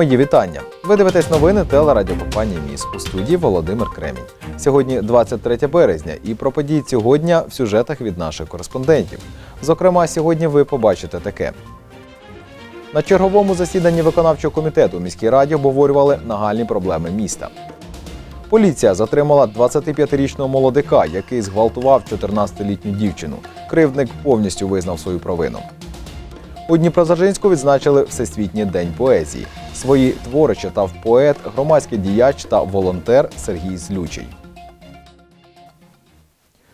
Мої вітання. Ви дивитесь новини телерадіокомпанії Міс у студії Володимир Кремінь. Сьогодні 23 березня, і про події цього дня в сюжетах від наших кореспондентів. Зокрема, сьогодні ви побачите таке. На черговому засіданні виконавчого комітету у міській раді обговорювали нагальні проблеми міста. Поліція затримала 25-річного молодика, який зґвалтував 14-літню дівчину. Кривдник повністю визнав свою провину. У Дніпродзержинську відзначили Всесвітній день поезії. Свої твори читав поет, громадський діяч та волонтер Сергій Злючий.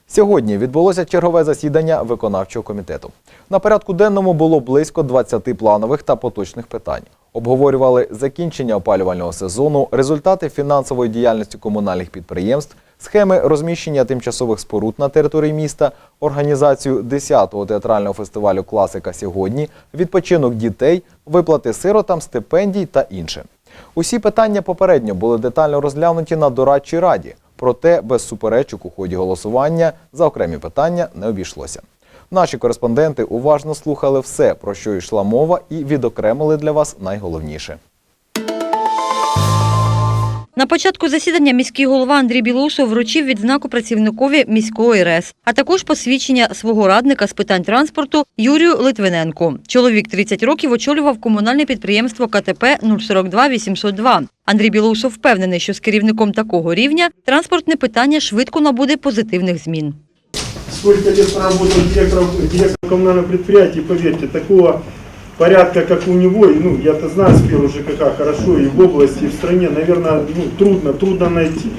Сьогодні відбулося чергове засідання виконавчого комітету. На порядку денному було близько 20 планових та поточних питань. Обговорювали закінчення опалювального сезону, результати фінансової діяльності комунальних підприємств, схеми розміщення тимчасових споруд на території міста, організацію 10-го театрального фестивалю Класика сьогодні, відпочинок дітей, виплати сиротам, стипендій та інше. Усі питання попередньо були детально розглянуті на дорадчій раді, проте без суперечок у ході голосування за окремі питання не обійшлося. Наші кореспонденти уважно слухали все, про що йшла мова, і відокремили для вас найголовніше. На початку засідання міський голова Андрій Білоусов вручив відзнаку працівникові міської РЕС, а також посвідчення свого радника з питань транспорту Юрію Литвиненку. Чоловік 30 років очолював комунальне підприємство КТП 042 802. Андрій Білоусов впевнений, що з керівником такого рівня транспортне питання швидко набуде позитивних змін. сколько лет проработал директором, директором коммунального предприятия, поверьте, такого порядка, как у него, и, ну, я-то знаю сферу ЖКХ хорошо, и в области, и в стране, наверное, ну, трудно, трудно найти.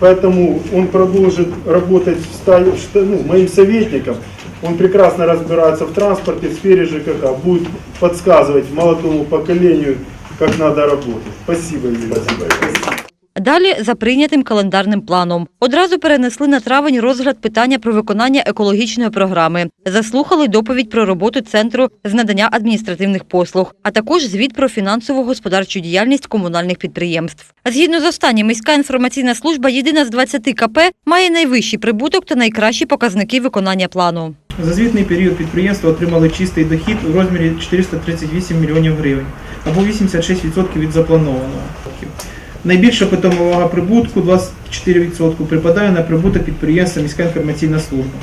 Поэтому он продолжит работать в ста- в ста- ну, моим советником. Он прекрасно разбирается в транспорте, в сфере ЖКХ, будет подсказывать молодому поколению, как надо работать. Спасибо, Юрий. Спасибо. Далі за прийнятим календарним планом. Одразу перенесли на травень розгляд питання про виконання екологічної програми. Заслухали доповідь про роботу центру з надання адміністративних послуг, а також звіт про фінансово-господарчу діяльність комунальних підприємств. Згідно з останнім, міська інформаційна служба єдина з 20 КП має найвищий прибуток та найкращі показники виконання плану. За звітний період підприємство отримали чистий дохід у розмірі 438 мільйонів гривень або 86% від запланованого. Найбільша питома вага прибутку 24% припадає на прибуток підприємства міська інформаційна служба.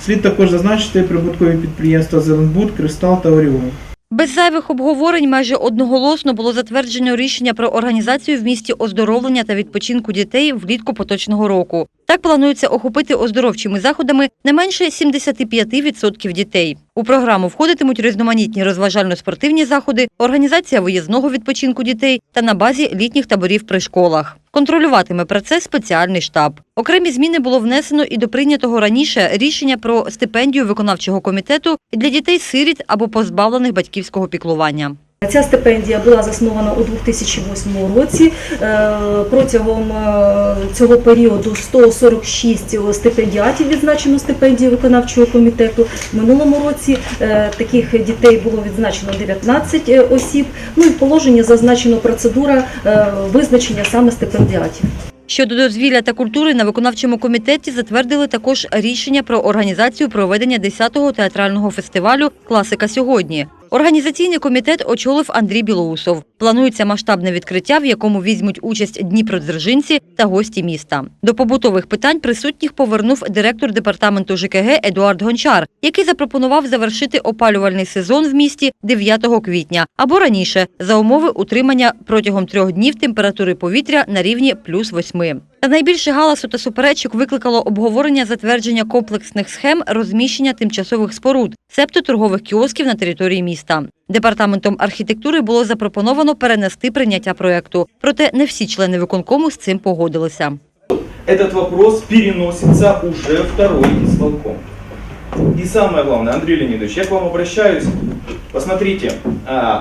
Слід також зазначити прибуткові підприємства Зеленбуд, Кристал та Оріон. Без зайвих обговорень майже одноголосно було затверджено рішення про організацію в місті оздоровлення та відпочинку дітей влітку поточного року. Так планується охопити оздоровчими заходами не менше 75% дітей. У програму входитимуть різноманітні розважально-спортивні заходи, організація виїзного відпочинку дітей та на базі літніх таборів при школах. Контролюватиме процес спеціальний штаб. Окремі зміни було внесено і до прийнятого раніше рішення про стипендію виконавчого комітету для дітей-сиріт або позбавлених батьківського піклування. Ця стипендія була заснована у 2008 році. Е, Протягом е, цього періоду 146 стипендіатів відзначено стипендію виконавчого комітету. В минулому році е, таких дітей було відзначено 19 осіб. Ну і в положенні зазначено процедура визначення саме стипендіатів. Щодо дозвілля та культури на виконавчому комітеті затвердили також рішення про організацію проведення 10-го театрального фестивалю Класика сьогодні. Організаційний комітет очолив Андрій Білоусов. Планується масштабне відкриття, в якому візьмуть участь дніпродзержинці та гості міста. До побутових питань присутніх повернув директор департаменту ЖКГ Едуард Гончар, який запропонував завершити опалювальний сезон в місті 9 квітня або раніше за умови утримання протягом трьох днів температури повітря на рівні плюс 8. Та найбільше галасу та суперечок викликало обговорення затвердження комплексних схем розміщення тимчасових споруд, себто торгових кіосків на території міста. Департаментом архітектури було запропоновано перенести прийняття проекту. Проте не всі члени виконкому з цим погодилися. этот вопрос переносится уже второй исполком. И самое главное, Андрей Леонидович, я к вам обращаюсь. Посмотрите,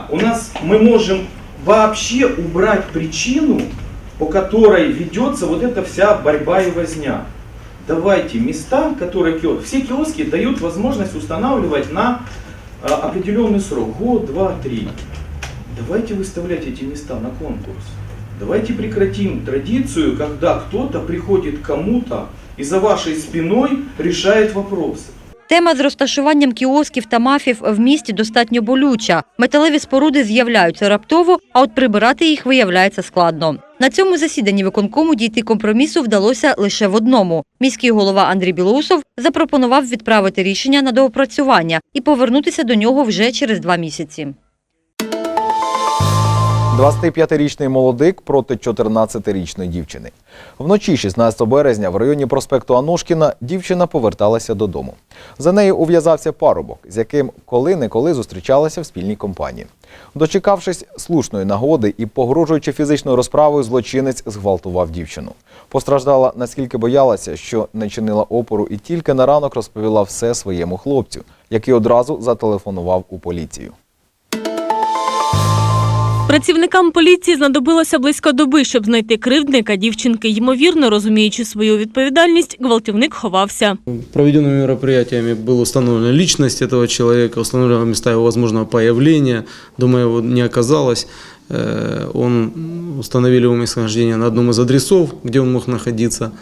у нас мы можем вообще убрать причину, по которой ведется вот эта вся борьба и возня. Давайте места, которые киоски, все киоски дают возможность устанавливать на а, определенный срок, год, два, три. Давайте выставлять эти места на конкурс. Давайте прекратим традицию, когда кто-то приходит кому-то и за вашей спиной решает вопросы. Тема з розташуванням кіосків та мафів в місті достатньо болюча. Металеві споруди з'являються раптово, а от прибирати їх виявляється складно. На цьому засіданні виконкому дійти компромісу вдалося лише в одному. Міський голова Андрій Білоусов запропонував відправити рішення на доопрацювання і повернутися до нього вже через два місяці. 25-річний молодик проти 14-річної дівчини. Вночі 16 березня в районі проспекту Анушкіна дівчина поверталася додому. За нею ув'язався парубок, з яким коли-неколи зустрічалася в спільній компанії. Дочекавшись слушної нагоди і погрожуючи фізичною розправою, злочинець зґвалтував дівчину. Постраждала наскільки боялася, що не чинила опору, і тільки на ранок розповіла все своєму хлопцю, який одразу зателефонував у поліцію. Працівникам поліції знадобилося близько доби, щоб знайти кривдника дівчинки. Ймовірно, розуміючи свою відповідальність, гвалтівник ховався. Проведенными мероприятиями была установлена личность этого человека, установлено места его возможного появления. Дома его не оказалось. Э, Он установили его местонахождение на одном из адресов, где он мог находиться.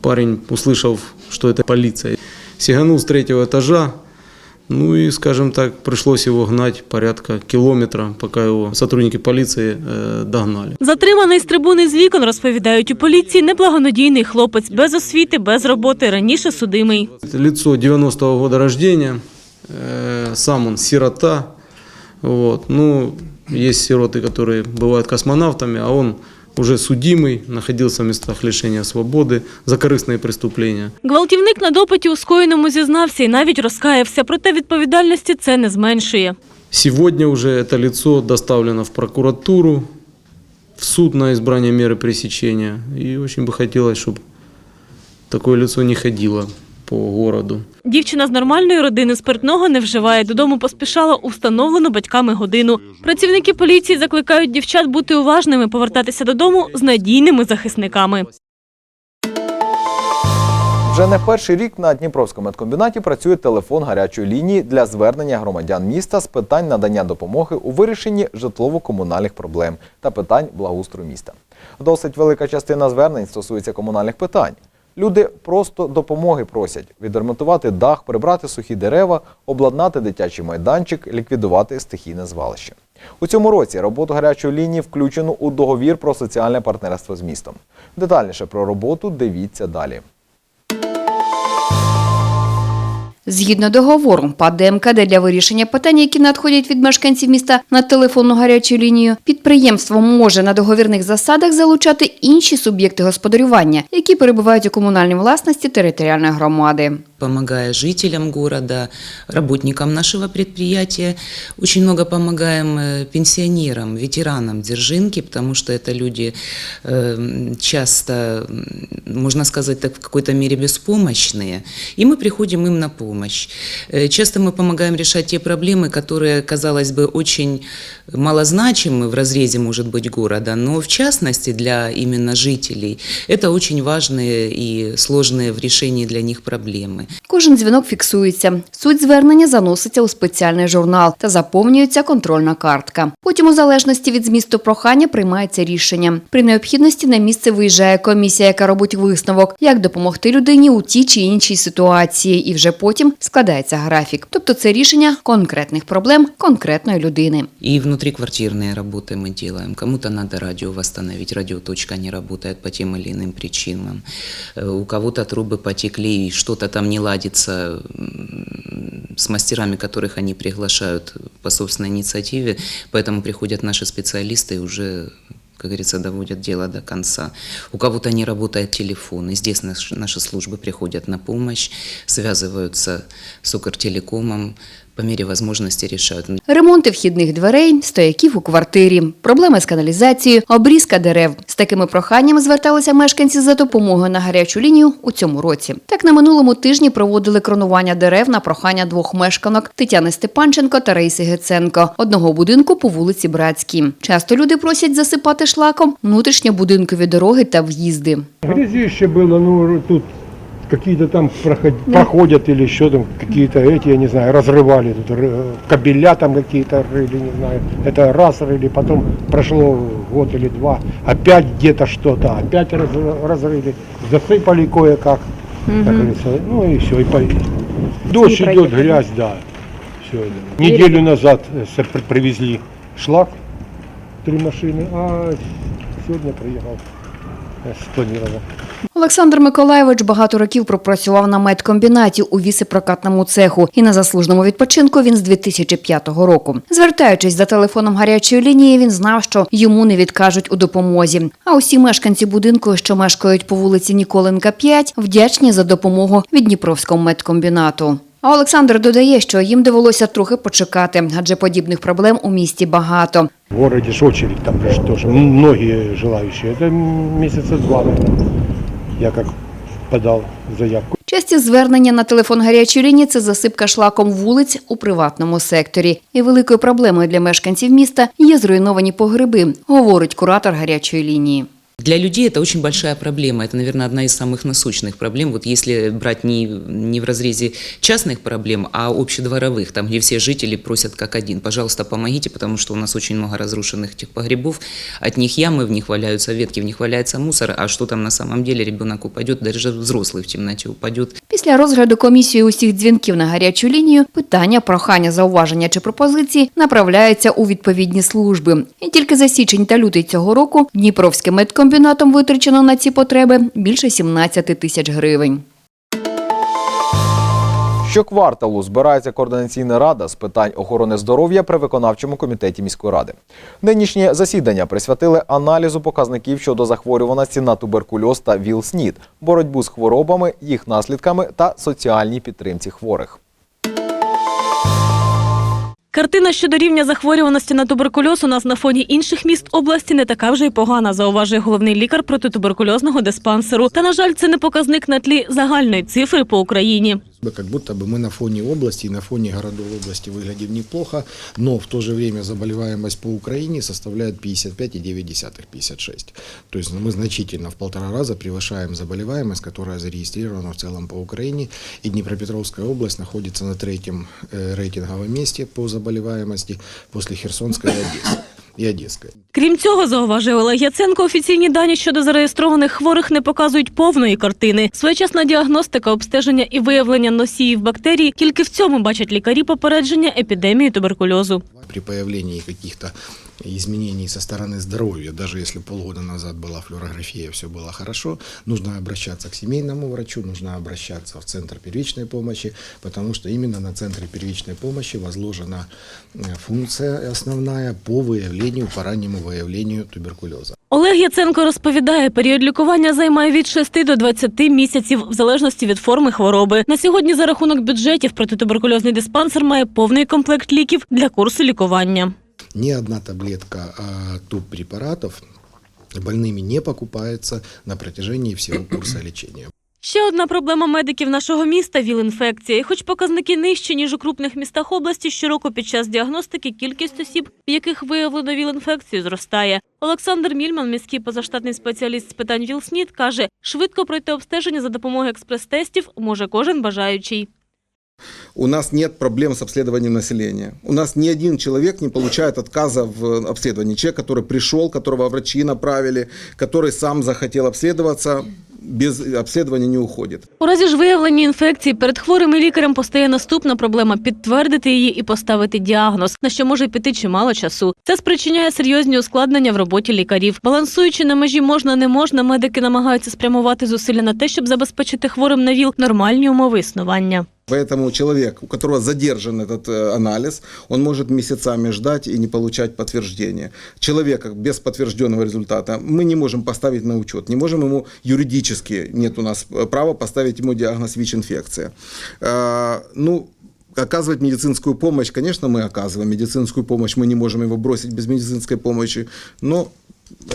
Парень, услышав, что это полиция, сиганул с третьего этажа. Ну и, скажем так, пришлось его гнать порядка километра, пока его сотрудники полиции э, догнали. Затриманий з трибуни з вікон, розповідають у поліції, неблагонадійний хлопець без освіти, без роботи, раніше судимий. Лицо 90-го года рождения, э, сам он сирота. Вот. Ну, есть сироты, которые бывают космонавтами, а он уже судимый, находился в местах лишения свободы за корыстные преступления. Гвалтівник на допиті у скоєному зізнався і навіть розкаявся, проте відповідальності це не зменшує. Сегодня уже это лицо доставлено в прокуратуру, в суд на избрание меры пресечения. И очень бы хотелось, чтобы такое лицо не ходило по городу. Дівчина з нормальної родини спиртного не вживає. Додому поспішала у встановлену батьками годину. Працівники поліції закликають дівчат бути уважними, повертатися додому з надійними захисниками. Вже не перший рік на Дніпровському медкомбінаті працює телефон гарячої лінії для звернення громадян міста з питань надання допомоги у вирішенні житлово-комунальних проблем та питань благоустрою міста. Досить велика частина звернень стосується комунальних питань. Люди просто допомоги просять відремонтувати дах, прибрати сухі дерева, обладнати дитячий майданчик, ліквідувати стихійне звалище. У цьому році роботу гарячої лінії включено у договір про соціальне партнерство з містом. Детальніше про роботу дивіться далі. Згідно договору, ПАД МКД для вирішення питань, які надходять від мешканців міста на телефонну гарячу лінію, підприємство може на договірних засадах залучати інші суб'єкти господарювання, які перебувають у комунальній власності територіальної громади. Помогая жителям города, работникам нашего предприятия. Очень много помогаем э, пенсионерам, ветеранам Дзержинки, потому что это люди э, часто, можно сказать, так в какой-то мере беспомощные, и мы приходим им на помощь. Э, Часто мы помогаем решать те проблемы, которые, казалось бы, очень малозначимы в разрезе, может быть, города, но в частности для именно жителей это очень важные и сложные в решении для них проблемы. Кожен дзвінок фіксується. Суть звернення заноситься у спеціальний журнал та заповнюється контрольна картка. Потім, у залежності від змісту прохання, приймається рішення. При необхідності на місце виїжджає комісія, яка робить висновок, як допомогти людині у тій чи іншій ситуації, і вже потім складається графік. Тобто це рішення конкретних проблем конкретної людини. И внутриквартирные работы мы делаем. Кому-то надо радио восстановить, радиоточка не работает по тем или иным причинам. Э, У кого-то трубы потекли, и что-то там не ладится м, с мастерами, которых они приглашают по собственной инициативе, поэтому приходят наши специалисты и уже как говорится, доводят дело до конца. У кого-то не работает телефон, и здесь наш- наши службы приходят на помощь, связываются с Укртелекомом, по мере возможности решают. Ремонти вхідних дверей, стояків у квартирі, проблеми з каналізацією, обрізка дерев. З такими проханнями зверталися мешканці за допомогою на гарячу лінію у цьому році. Так на минулому тижні проводили кронування дерев на прохання двох мешканок Тетяни Степанченко та Раїси Геценко одного будинку по вулиці Братській. Часто люди просять засипати шлаком внутрішньобудинкові дороги та в'їзди. Грязище было, ну тут какие-то там проход- проходят или еще там какие-то эти, я не знаю, разрывали тут кабеля там какие-то рыли, не знаю. Это раз рыли, потом прошло год или два, опять где-то что-то, опять раз- разрыли, засыпали кое-как, как говорится, ну и все, и по- Дождь идет, грязь, да. Все. Неделю назад э, с- при- привезли шлак, три машины, а сегодня приехал э, спланировал. Олександр Миколаєвич багато років пропрацював на медкомбінаті у вісепрокатному цеху і на заслуженому відпочинку він з 2005 року. Звертаючись за телефоном гарячої лінії, він знав, що йому не відкажуть у допомозі. А усі мешканці будинку, що мешкають по вулиці Ніколенка 5, вдячні за допомогу від Дніпровського медкомбінату. А Олександр додає, що їм довелося трохи почекати, адже подібних проблем у місті багато. В городе же очередь там же тоже многие желающие. Это два, я як подав заявку. Часті звернення на телефон гарячої лінії це засипка шлаком вулиць у приватному секторі. І великою проблемою для мешканців міста є зруйновані погреби, говорить куратор гарячої лінії. Для людей это очень большая проблема. Это, наверное, одна из самых насущных проблем. Вот если брать не, не в разрезе частных проблем, а общедворовых, там, где все жители просят как один, пожалуйста, помогите, потому что у нас очень много разрушенных этих погребов. От них ямы, в них валяются ветки, в них валяется мусор. А что там на самом деле ребенок упадет, даже взрослый в темноте упадет. Після розгляду комісії усіх дзвінків на гарячу лінію питання, прохання, зауваження чи пропозиції направляються у відповідні служби. І тільки за січень та лютий цього року Дніпровським медкомбінатом витрачено на ці потреби більше 17 тисяч гривень. Щокварталу збирається координаційна рада з питань охорони здоров'я при виконавчому комітеті міської ради. Нинішнє засідання присвятили аналізу показників щодо захворюваності на туберкульоз та ВІЛ-СНІД, боротьбу з хворобами, їх наслідками та соціальній підтримці хворих. Картина щодо рівня захворюваності на туберкульоз у нас на фоні інших міст області не така вже й погана, зауважує головний лікар протитуберкульозного диспансеру. Та, на жаль, це не показник на тлі загальної цифри по Україні. Как будто бы мы на фоне области и на фоне городов области выглядим неплохо, но в то же время заболеваемость по Украине составляет 55,9-56. То есть мы значительно в полтора раза превышаем заболеваемость, которая зарегистрирована в целом по Украине. И Днепропетровская область находится на третьем э, рейтинговом месте по заболеваемости после Херсонской и Одессы. И Одеської. Крім цього, зауважує Олег Яценко, офіційні дані щодо зареєстрованих хворих не показують повної картини. Своєчасна діагностика, обстеження і виявлення носіїв бактерій тільки в цьому бачать лікарі попередження епідемії туберкульозу. При появленні каких-то изменений со стороны здоровья, даже если полгода назад была флюорография, все было хорошо, нужно обращаться к семейному врачу, нужно обращаться в Центр первичной помощи, потому что именно на Центре первичной помощи возложена э, функция основная по выявлению, по раннему выявлению туберкулеза. Олег Яценко розповідає, період лікування займає від 6 до 20 місяців, в залежності від форми хвороби. На сьогодні за рахунок бюджетів протитуберкульозний диспансер має повний комплект ліків для курсу лікування. Ни одна таблетка а, туб-препаратов больными не покупается на протяжении всего курса лечения. Ще одна проблема медиків нашого міста – ВІЛ-інфекція. І хоч показники нижчі, ніж у крупних містах області, щороку під час діагностики кількість осіб, в яких виявлено ВІЛ-інфекцію, зростає. Олександр Мільман, міський позаштатний спеціаліст з питань ВІЛ-СНІД, каже, швидко пройти обстеження за допомогою експрес-тестів може кожен бажаючий. У нас нет проблем с обследованием населения. У нас ни один человек не получает отказа в обследовании. Человек, который пришел, которого врачи направили, который сам захотел обследоваться, без обследования не уходит. У разі ж виявлення інфекції перед хворим і лікарем постає наступна проблема – підтвердити її і поставити діагноз, на що може піти чимало часу. Це спричиняє серйозні ускладнення в роботі лікарів. Балансуючи на межі можна-не можна, медики намагаються спрямувати зусилля на те, щоб забезпечити хворим на ВІЛ нормальні умови існування. Поэтому человек, у которого задержан этот э, анализ, он может месяцами ждать и не получать подтверждения. Человека без подтвержденного результата мы не можем поставить на учет, не можем ему юридически, нет у нас э, права поставить ему диагноз ВИЧ-инфекция. Э, Ну, Оказывать медицинскую помощь, конечно, мы оказываем медицинскую помощь, мы не можем его бросить без медицинской помощи, но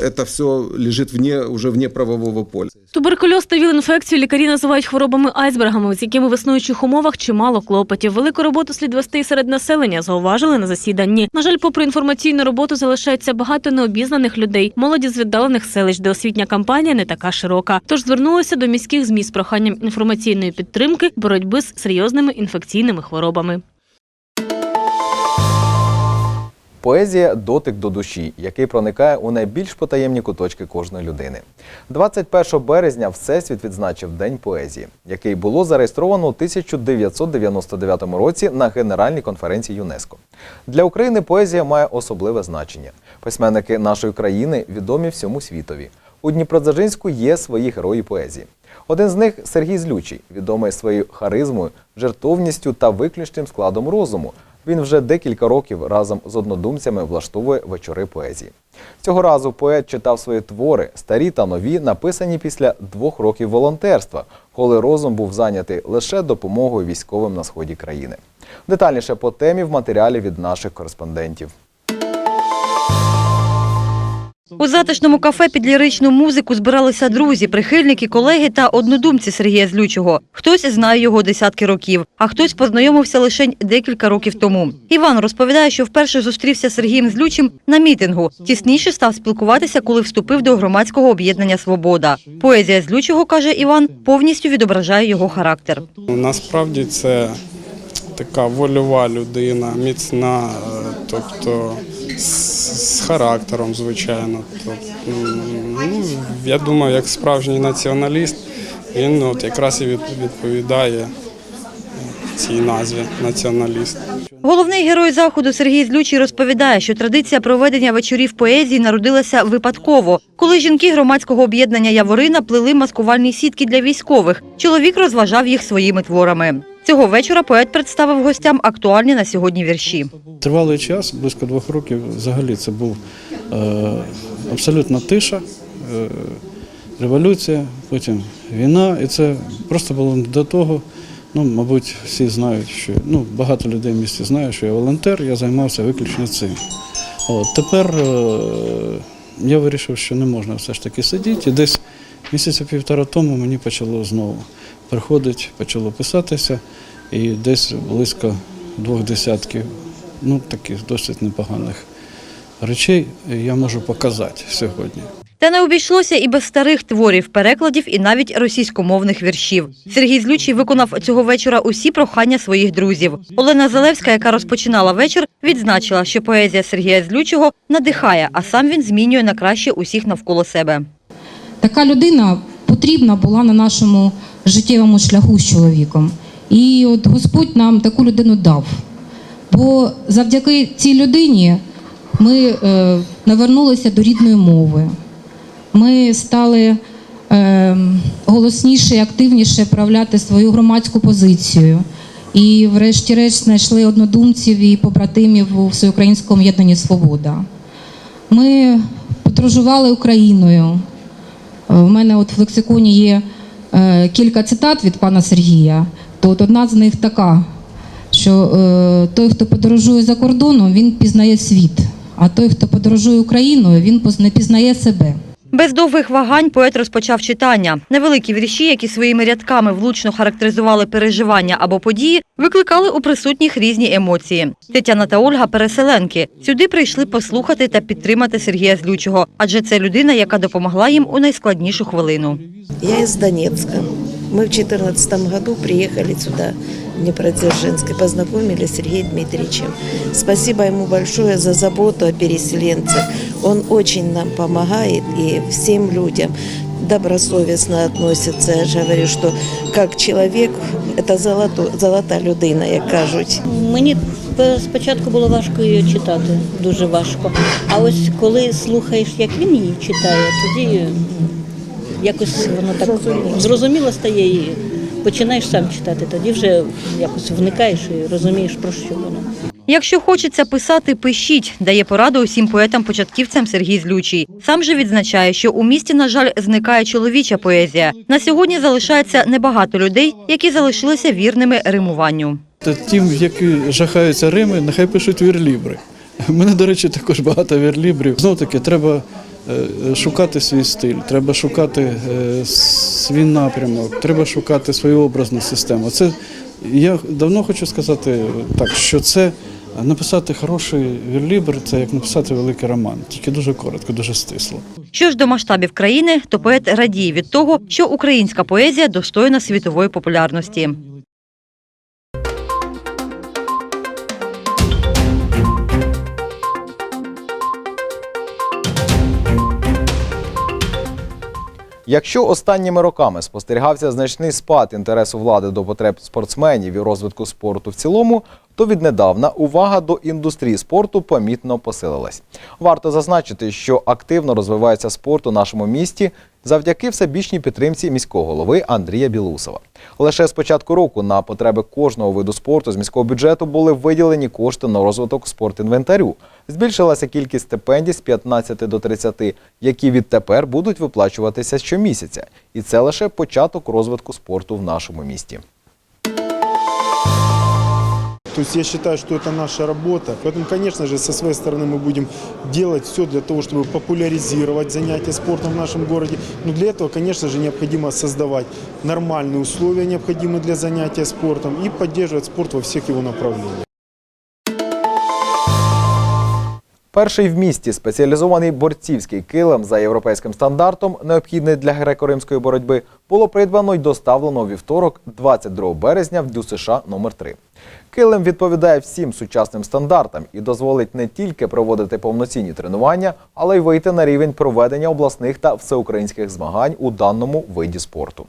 это все лежит вне, уже вне правового поля. Туберкульоз та ВІЛ-інфекцію лікарі називають хворобами-айсбергами, з якими в існуючих умовах чимало клопотів. Велику роботу слід вести і серед населення, зауважили на засіданні. На жаль, попри інформаційну роботу, залишається багато необізнаних людей, молоді з віддалених селищ, де освітня кампанія не така широка. Тож звернулися до міських ЗМІ з проханням інформаційної підтримки боротьби з серйозними інфекційними хворобами. Поезія дотик до душі, який проникає у найбільш потаємні куточки кожної людини. 21 березня Всесвіт відзначив День поезії, який було зареєстровано у 1999 році на Генеральній конференції ЮНЕСКО. Для України поезія має особливе значення. Письменники нашої країни відомі всьому світові. У Дніпродзержинську є свої герої поезії. Один з них Сергій Злючий, відомий своєю харизмою, жертовністю та виключним складом розуму. Він вже декілька років разом з однодумцями влаштовує вечори поезії. Цього разу поет читав свої твори, старі та нові, написані після двох років волонтерства, коли розум був зайнятий лише допомогою військовим на сході країни. Детальніше по темі в матеріалі від наших кореспондентів. У затишному кафе під ліричну музику збиралися друзі, прихильники, колеги та однодумці Сергія Злючого. Хтось знає його десятки років, а хтось познайомився лише декілька років тому. Іван розповідає, що вперше зустрівся з Сергієм Злючим на мітингу. Тісніше став спілкуватися, коли вступив до громадського об'єднання Свобода. Поезія Злючого, каже Іван, повністю відображає його характер. Насправді це така вольова людина, міцна, е, тобто з, характером, звичайно. Тобто, ну, я думаю, як справжній націоналіст, він от якраз і відповідає цій назві націоналіст. Головний герой заходу Сергій Злючий розповідає, що традиція проведення вечорів поезії народилася випадково, коли жінки громадського об'єднання Яворина плели маскувальні сітки для військових. Чоловік розважав їх своїми творами. Цього вечора поет представив гостям актуальні на сьогодні вірші. Тривалий час, близько двох років, взагалі це був е, абсолютна тиша, е, революція, потім війна, і це просто було до того. Ну, мабуть, всі знають, що ну, багато людей в місті знають, що я волонтер, я займався виключно цим. От, тепер е, я вирішив, що не можна все ж таки сидіти. І десь місяця півтора тому мені почало знову приходить, почало писатися, і десь близько двох десятків ну, таких досить непоганих речей я можу показати сьогодні. Та не обійшлося і без старих творів, перекладів і навіть російськомовних віршів. Сергій Злючий виконав цього вечора усі прохання своїх друзів. Олена Залевська, яка розпочинала вечір, відзначила, що поезія Сергія Злючого надихає, а сам він змінює на краще усіх навколо себе. Така людина потрібна була на нашому життєвому шляху з чоловіком. І от Господь нам таку людину дав. Бо завдяки цій людині ми е, навернулися до рідної мови. Ми стали е, голосніше і активніше проявляти свою громадську позицію. І, врешті-решт, знайшли однодумців і побратимів у Всеукраїнському об'єднанні Свобода. Ми подорожували Україною. Е, У мене от в лексиконі є е, кілька цитат від пана Сергія. То от одна з них така, що е, той, хто подорожує за кордоном, він пізнає світ, а той, хто подорожує Україною, він не пізнає себе. Без довгих вагань поет розпочав читання. Невеликі вірші, які своїми рядками влучно характеризували переживання або події, викликали у присутніх різні емоції. Тетяна та Ольга переселенки сюди прийшли послухати та підтримати Сергія Злючого, адже це людина, яка допомогла їм у найскладнішу хвилину. Я из Донецка. Мы в 2014 году приехали сюда, в Днепродзержинск, и познакомились с Сергеем Дмитриевичем. Спасибо ему большое за заботу о переселенцах. Он очень нам помогает и всем людям добросовестно относится. Я же говорю, что как человек, это золото, золота людина, як кажуть. Мені п- спочатку було важко її читати, дуже важко. А ось коли слухаєш, як він її читає, тоді м, якось воно так зрозуміло стає і починаєш сам читати. Тоді вже якось вникаєш і розумієш, про що воно. Якщо хочеться писати, пишіть, дає пораду усім поетам-початківцям Сергій Злючий. Сам же відзначає, що у місті, на жаль, зникає чоловіча поезія. На сьогодні залишається небагато людей, які залишилися вірними римуванню. Та тим, які жахаються Рими, нехай пишуть вірлібри. У мене, до речі, також багато вірлібрів. Знову таки, треба шукати свій стиль, треба шукати е, свій напрямок, треба шукати свою образну систему. Це я давно хочу сказати так, що це написати хороший вірлібр це як написати великий роман, тільки дуже коротко, дуже стисло. Що ж до масштабів країни, то поет радіє від того, що українська поезія достойна світової популярності. Якщо останніми роками спостерігався значний спад інтересу влади до потреб спортсменів і розвитку спорту в цілому, то віднедавна увага до індустрії спорту помітно посилилась. Варто зазначити, що активно розвивається спорт у нашому місті завдяки всебічній підтримці міського голови Андрія Білусова. Лише з початку року на потреби кожного виду спорту з міського бюджету були виділені кошти на розвиток спортінвентарю Збільшилася кількість стипендій з 15 до 30, які відтепер будуть виплачуватися щомісяця. І це лише початок розвитку спорту в нашому місті. То есть я считаю, что это наша работа. Поэтому, конечно же, со своей стороны мы будем делать все для того, чтобы популяризировать занятия спортом в нашем городе. Но для этого, конечно же, необходимо создавать нормальные условия, необходимые для занятия спортом, и поддерживать спорт во всех его направлениях. Перший в місті спеціалізований борцівський килим за європейським стандартом, необхідний для греко-римської боротьби, було придбано й доставлено вівторок, 22 березня в ДЮСШ номер 3 Килим відповідає всім сучасним стандартам і дозволить не тільки проводити повноцінні тренування, але й вийти на рівень проведення обласних та всеукраїнських змагань у даному виді спорту.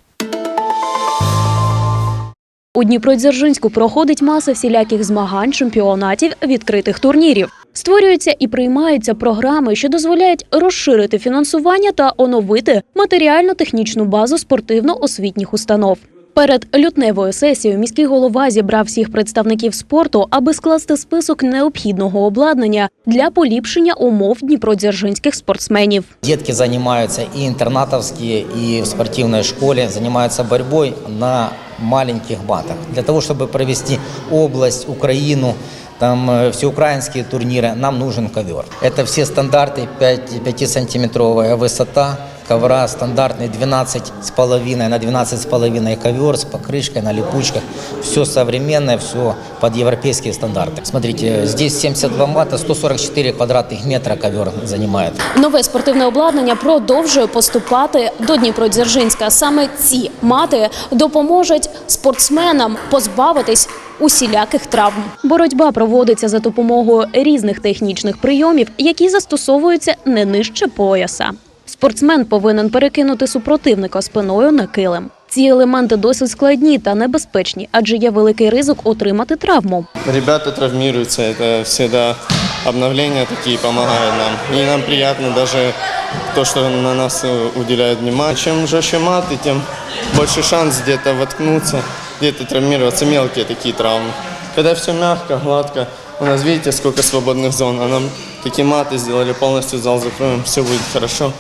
У Дніпродзержинську проходить маса всіляких змагань, чемпіонатів, відкритих турнірів. Створюються і приймаються програми, що дозволяють розширити фінансування та оновити матеріально-технічну базу спортивно-освітніх установ. Перед лютневою сесією міський голова зібрав всіх представників спорту, аби скласти список необхідного обладнання для поліпшення умов дніпродзержинських спортсменів. Детки занимаются и интернатовские, и в спортивной школе, занимаются борьбой на маленьких батах. Для того, чтобы провести область, Украину, там э, всеукраинские турниры, нам нужен ковер. Это все стандарты, 5-сантиметровая высота, ковра стандартный 12,5 на 12,5 ковер с покрышкой на липучках. Все современное, все под европейские стандарты. Смотрите, здесь 72 мата, 144 квадратных метра ковер занимает. Нове спортивне обладнання продовжує поступати до Дніпродзержинська. Саме ці мати допоможуть спортсменам позбавитись усіляких травм. Боротьба проводиться за допомогою різних технічних прийомів, які застосовуються не нижче пояса. Спортсмен повинен перекинути супротивника спиною на килим. Ці елементи досить складні та небезпечні, адже є великий ризик отримати травму. Ребята травмируются, это всегда обновления такие помогают нам. И нам приятно даже то, что на нас э, уделяют внимание. Чем жестче маты, тем больше шанс где-то воткнуться, где-то травмироваться, мелкие такие травмы. Когда все мягко, гладко, у нас видите, сколько свободных зон, а нам такие маты сделали, полностью зал закроем, все будет хорошо.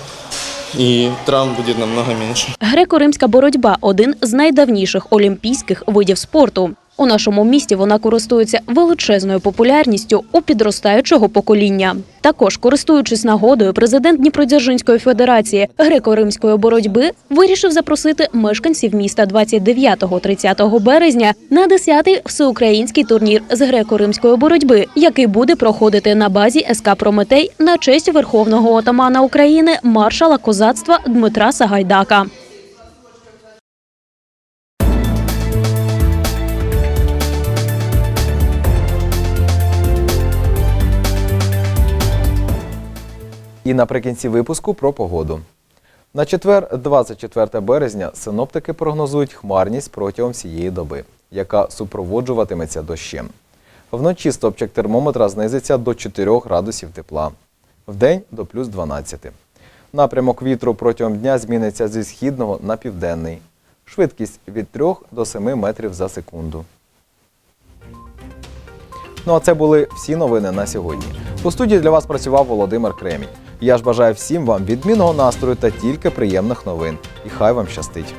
И травм буде намного менше. Греко-римська боротьба один з найдавніших олімпійських видів спорту. У нашому місті вона користується величезною популярністю у підростаючого покоління. Також, користуючись нагодою, президент Дніпродзержинської федерації греко-римської боротьби вирішив запросити мешканців міста 29-30 березня на 10-й всеукраїнський турнір з греко-римської боротьби, який буде проходити на базі СК Прометей на честь верховного отамана України маршала козацтва Дмитра Сагайдака. І наприкінці випуску про погоду. На четвер, 24 березня, синоптики прогнозують хмарність протягом всієї доби, яка супроводжуватиметься дощем. Вночі стопчик термометра знизиться до 4 градусів тепла, вдень до плюс 12. Напрямок вітру протягом дня зміниться зі східного на південний. Швидкість від 3 до 7 метрів за секунду. Ну а це були всі новини на сьогодні. У студії для вас працював Володимир Кремінь. Я ж бажаю всім вам відмінного настрою та тільки приємних новин. І хай вам щастить!